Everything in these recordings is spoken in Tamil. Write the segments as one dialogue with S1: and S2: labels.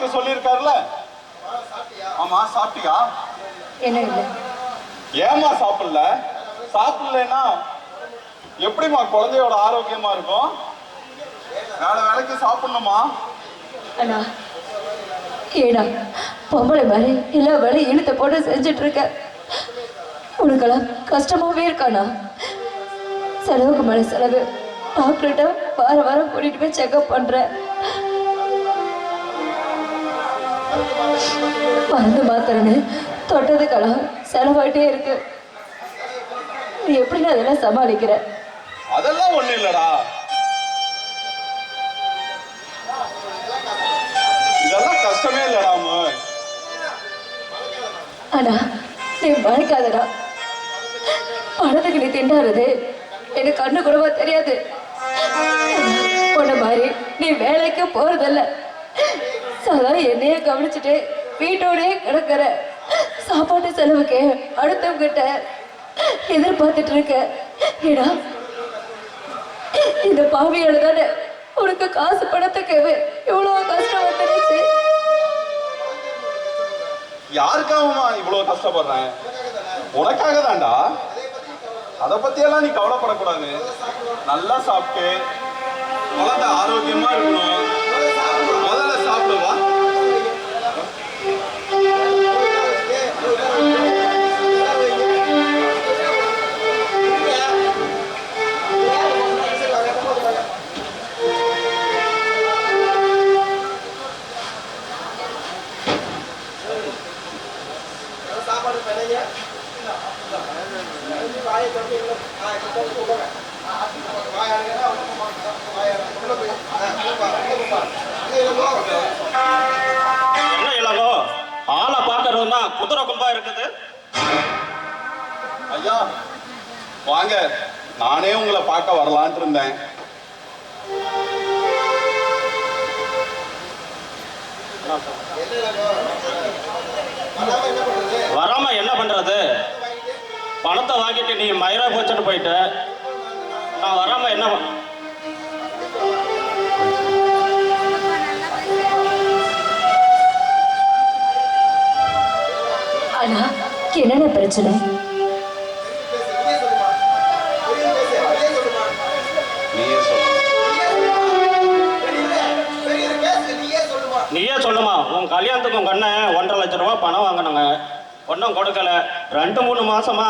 S1: டாக்டர் சொல்லியிருக்காருல்ல? ஆமா சாப்பிட்டியா?
S2: என்ன இல்லை.
S1: ஏமா சாப்பிடல? சாப்பிடலன்னா எப்படிம்மா குழந்தையோட ஆரோக்கியமா இருக்கும்? வேலை வேலைக்கு சாப்பிடணுமா?
S2: அண்ணா ஏடா பொம்பளை மாதிரி எல்லா வேலையும் இழுத்த போட்டு செஞ்சுட்டு இருக்க உனக்கெல்லாம் கஷ்டமாவே இருக்காண்ணா. செலவுக்கு மேல செலவு. டாக்டர்கிட்ட வாரம் வாரம் கூட்டிட்டு போய் செக்அப் பண்றேன். மருந்து மாத்திரன்னு தொட்டதுக்கெல்லாம் செலவாயிட்டே இருக்கு. நீ எப்படின்னு அதெல்லாம் சமாளிக்கிற
S1: அதெல்லாம் ஒண்ணு இல்லடா. இதெல்லாம் கஷ்டமே இல்லடா.
S2: அண்ணா நீ மறைக்காதடா. பணத்துக்கு நீ திண்டாடுறது எனக்கு கண்ணு கூடவா தெரியாது. உன்ன மாதிரி நீ வேலைக்கு போறதில்ல. சதா என்னைய கவனிச்சுட்டு வீட்டோடயே கிடக்கிற சாப்பாட்டு செலவுக்கு அடுத்தவங்க கிட்ட எதிர்பார்த்துட்டு இருக்க ஏடா இந்த பாவியால தானே உனக்கு காசு பணத்துக்கு இவ்வளவு கஷ்டம் வந்துருச்சு?
S1: யாருக்காகமா இவ்வளவு கஷ்டப்படுறேன்? உனக்காக தான்டா அத பத்தியெல்லாம் நீ கவலைப்படக்கூடாது. நல்லா சாப்பிட்டு குழந்தை ஆரோக்கியமா இருக்கணும்.
S3: என்ன இளங்கோ ஆளை பார்க்கறதுன்னா குதிரை கும்பா இருக்குது
S1: ஐயா வாங்க நானே உங்களை பார்க்க வரலான்ட்டு இருந்தேன்
S3: வராம என்ன பண்றது? பணத்தை வாங்கிட்டு நீ மயிரா போச்சுட்டு போயிட்டு. நான் வராம என்ன பண்-
S2: என்னென்ன பிரச்சனை?
S3: ஒன்றும் கொடுக்கல. ரெண்டு மூணு மாசமா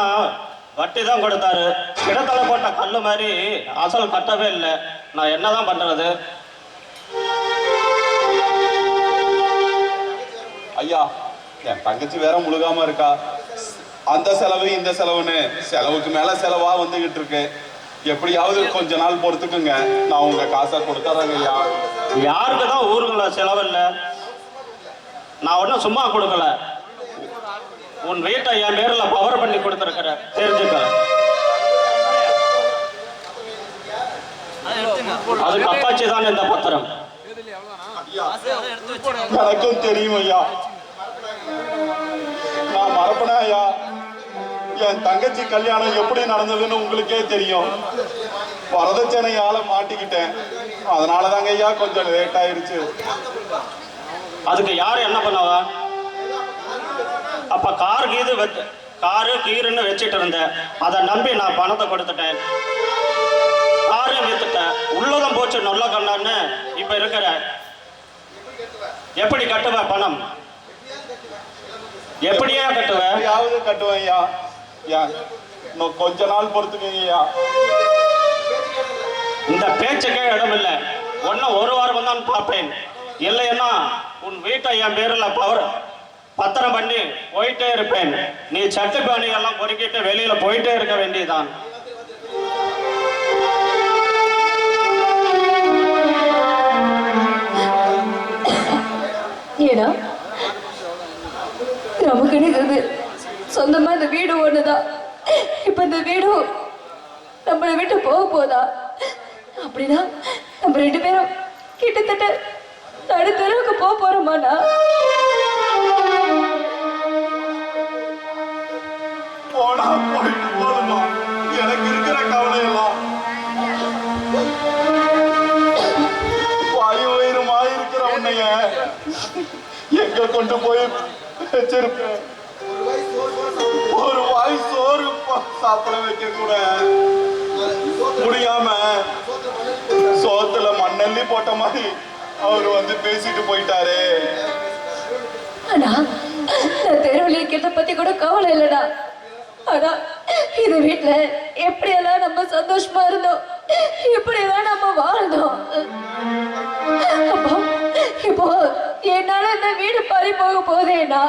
S3: வட்டி தான் கொடுத்தாரு. கிடத்தலை போட்ட கல்லு மாதிரி அசல் கட்டவே இல்லை. நான் என்னதான் பண்றது?
S1: ஐயா என் தங்கச்சி வேற முழுகாம இருக்கா. அந்த செலவு இந்த செலவுன்னு செலவுக்கு மேல செலவா வந்துகிட்டு இருக்கு. எப்படியாவது கொஞ்ச நாள் பொறுத்துக்குங்க. நான் உங்க காசை கொடுத்துறேங்க ஐயா.
S3: யாருக்கு தான் ஊருங்கள செலவில்லை நான் ஒன்றும் சும்மா கொடுக்கல. உன் வீட்டை என் பேரில் பவர் பண்ணி கொடுத்துருக்குற. தெரிஞ்சுக்க. அதுக்கு அப்பாச்சி தான் இந்த பத்திரம்.
S1: எனக்கும் தெரியும் ஐயா. நான் மறப்பனே ஐயா? என் தங்கச்சி கல்யாணம் எப்படி நடந்ததுன்னு உங்களுக்கே தெரியும். வரதட்சணையால மாட்டிக்கிட்டேன். அதனால தாங்க ஐயா கொஞ்சம் லேட் ஆயிருச்சு.
S3: அதுக்கு யார் என்ன பண்ணவா? அப்ப கார் கீது வச்சு காரு கீருன்னு வச்சுட்டு இருந்தேன் அதை நம்பி நான் பணத்தை கொடுத்துட்டேன். காரையும் வித்துட்டேன். உள்ளதும் போச்சு நல்ல கண்ணான்னு இப்ப இருக்கிற. எப்படி கட்டுவ பணம்? எப்படியே கட்டுவ?
S1: எப்படியாவது கட்டுவேன் ஐயா. ஏன் இன்னும் கொஞ்ச நாள் பொறுத்துக்கங்க ஐயா.
S3: இந்த பேச்சுக்கே இடமில்லை ஒன்னும் ஒரு வாரம் தான் பார்ப்பேன். இல்லைன்னா உன் வீட்டை என் பேரில் பவர் பத்திரம் பண்ணி போயிட்டே இருப்பேன். நீ சட்டு பாணி எல்லாம் பொறுக்கிட்டு வெளியில போயிட்டே இருக்க வேண்டியதுதான்.
S2: ஏன்னா நமக்குன்னு இது சொந்தமா இந்த வீடு ஒண்ணுதான் இப்ப இந்த வீடும் நம்மளை விட்டு போக போதா? அப்படின்னா நம்ம ரெண்டு பேரும் கிட்டத்தட்ட நடுத்தரவுக்கு போக போறோமாண்ணா?
S1: நான் போயிட்டு போதுமா எனக்கு இருக்கிற கவலை எல்லாம் வாயு வயிறுமா இருக்கிற உன்னைய எங்க கொண்டு போய் வச்சிருப்பேன் ஒரு வாய் சோறு சாப்பிட வைக்க கூட முடியாம சோத்துல மண்ணல்லி போட்ட மாதிரி அவர் வந்து பேசிட்டு போயிட்டாரு
S2: ஆனா தெருவில் கிட்ட பத்தி கூட கவலை இல்லடா. ஆனா இது வீட்டுல எப்படியெல்லாம் நம்ம சந்தோஷமா இருந்தோம்? எப்படியெல்லாம் நம்ம வாழ்ந்தோம்? அப்போ இப்போ என்னால இந்த வீடு பறி போக போதேனா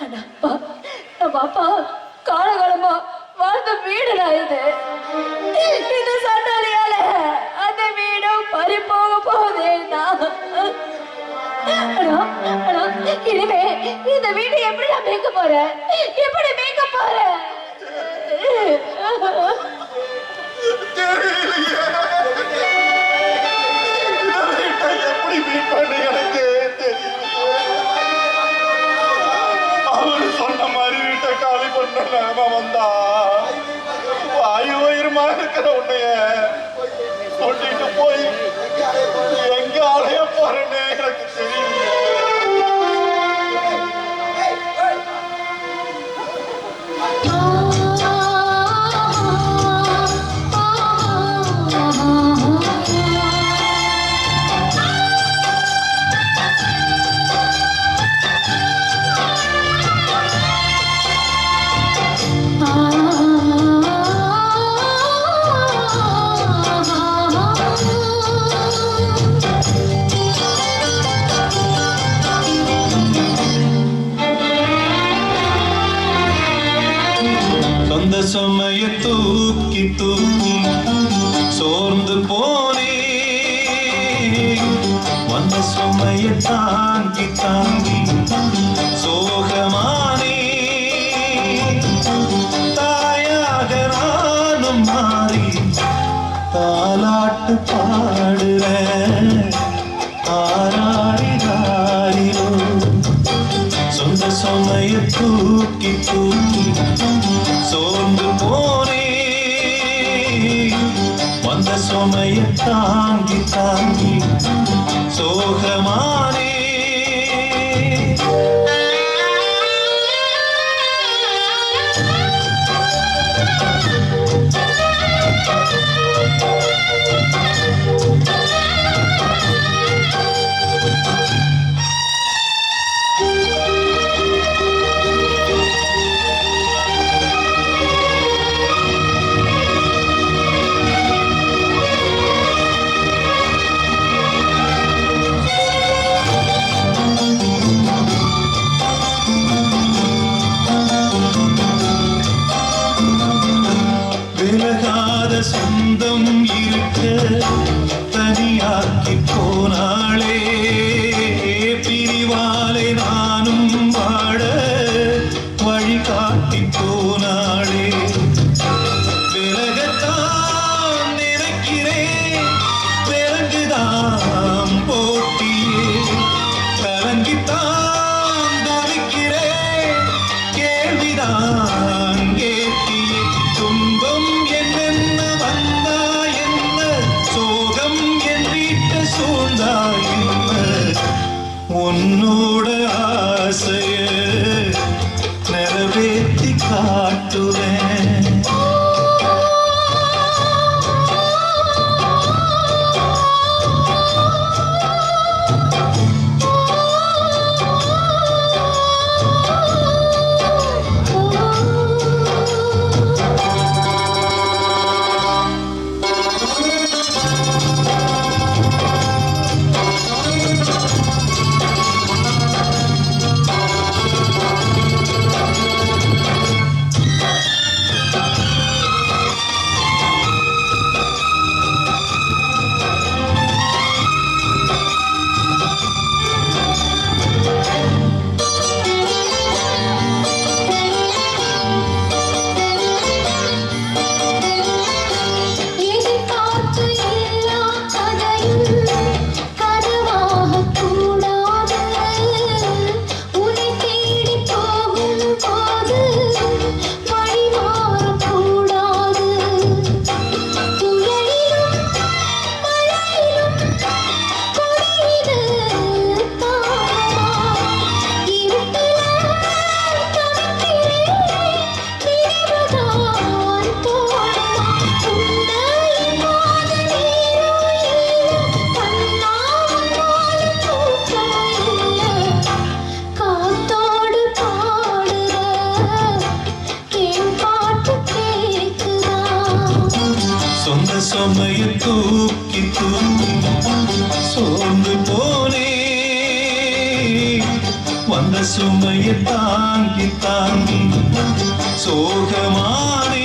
S2: ஆனா அப்பா நம்ம அப்பா காலகாலமா வாழ்ந்த வீடுடா இது. இந்த அந்த வீடும் பறி இந்த வீடு எப்படி நான் மேய்க்க போறேன்? எப்படி மேய்க்க போறேன்?
S1: தெரியலையே எப்படி மீட்பேன்னு எனக்கு அவரு சொன்ன மாதிரி வீட்டை காலி பண்ண நிலைமை வந்தா. வாயு இருக்கிற உன்னைய? சொல்லிட்டு போய் எங்க அலைய போறேன்னு எனக்கு தெரியல
S4: தாலாட்டு பாடுறேன் சொந்த சுமைய தூக்கி தூக்கி சோர்ந்து போனே. வந்த சுமைய தாங்கி தாங்கி சோகமான சொமைய தூக்கி சோர்ந்து போனே. வந்த சுமையை தாங்கி தாங்கி சோகமானே.